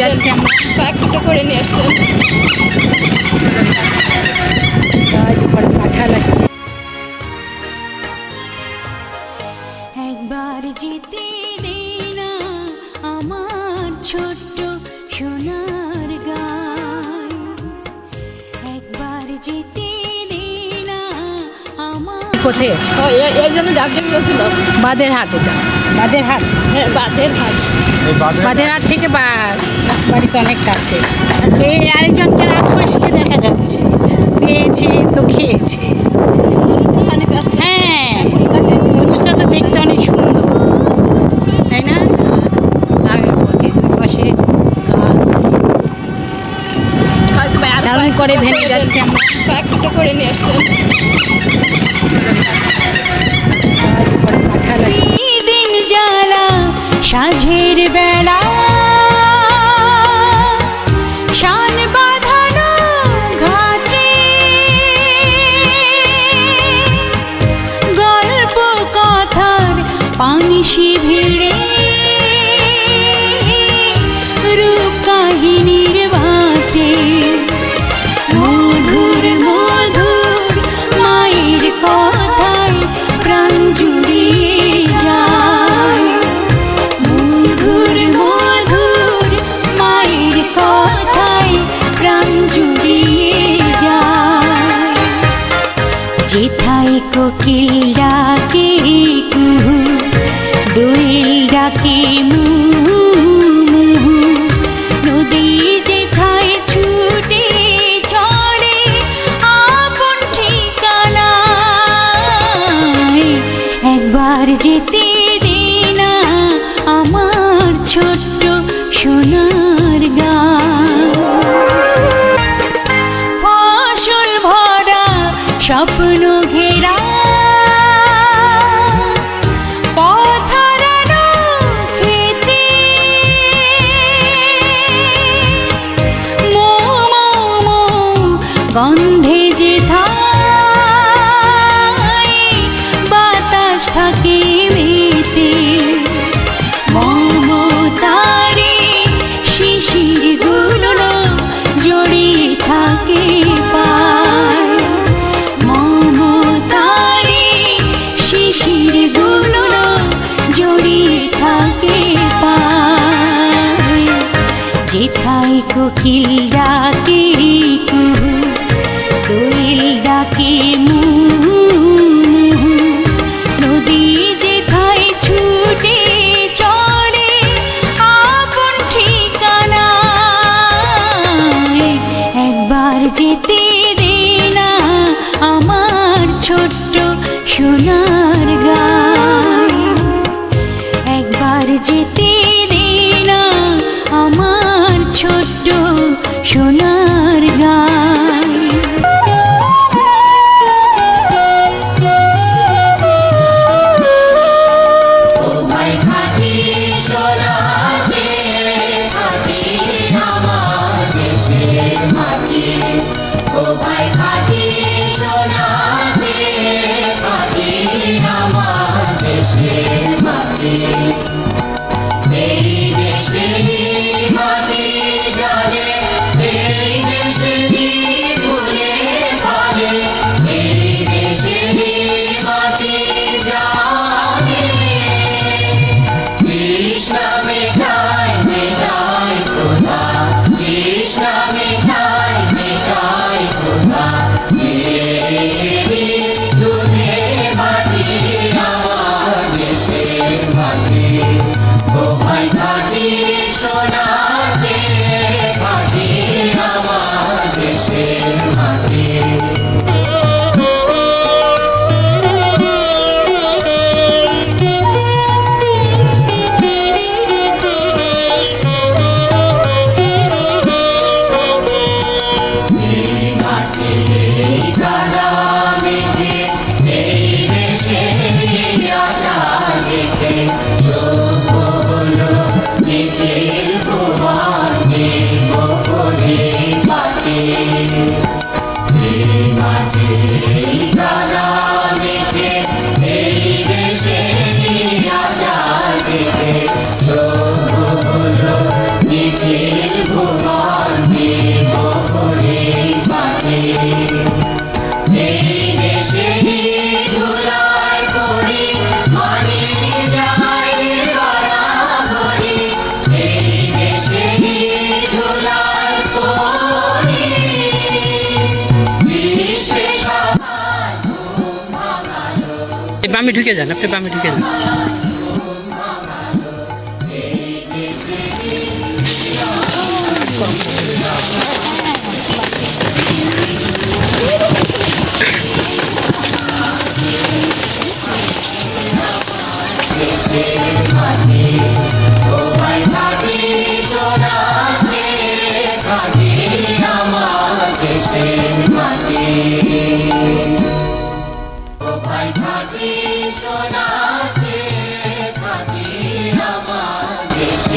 যাচ্ছি আমরা। কয়েকটা করে নিয়ে আসতেন গাছ ভরা কাঁঠাল আসছে। একবার জিতে দে না আমার ছোট্ট আমার কোথায়? হ্যাঁ, এই- জন্য বাদের হাট এটা। বাদের হাট হ্যাঁ বাদের হাট বাদের হাট থেকে বা বাড়িতে অনেক কাছে। এই আরেকজনকে রাক্ষসকে দেখা যাচ্ছে। পেয়েছে তো খেয়েছে। হ্যাঁ দারুণ করে ভেঙে যাচ্ছে। আমরা করে নিয়ে আসছে দিন জ্বালা সাঝের বেলা। শান বাঁধানো কোকিল ডাকে কুহু? দোয়েল ডাকে মুহু মুহু নদী যেথায় ছুটে চলে, আপন ঠিকানায়। একবার যেতে দে আমার ছোট্ট সোনার যেথায় কোকিল ডাকে দোয়েল ডাকে মুহু ছুটে ঠিকানায় একবার যেতে দে না আমার ছোট্ট সোনার বামে ঢুকে যান আপনি বামে ঢুকে যান। দেশের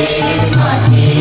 মাটি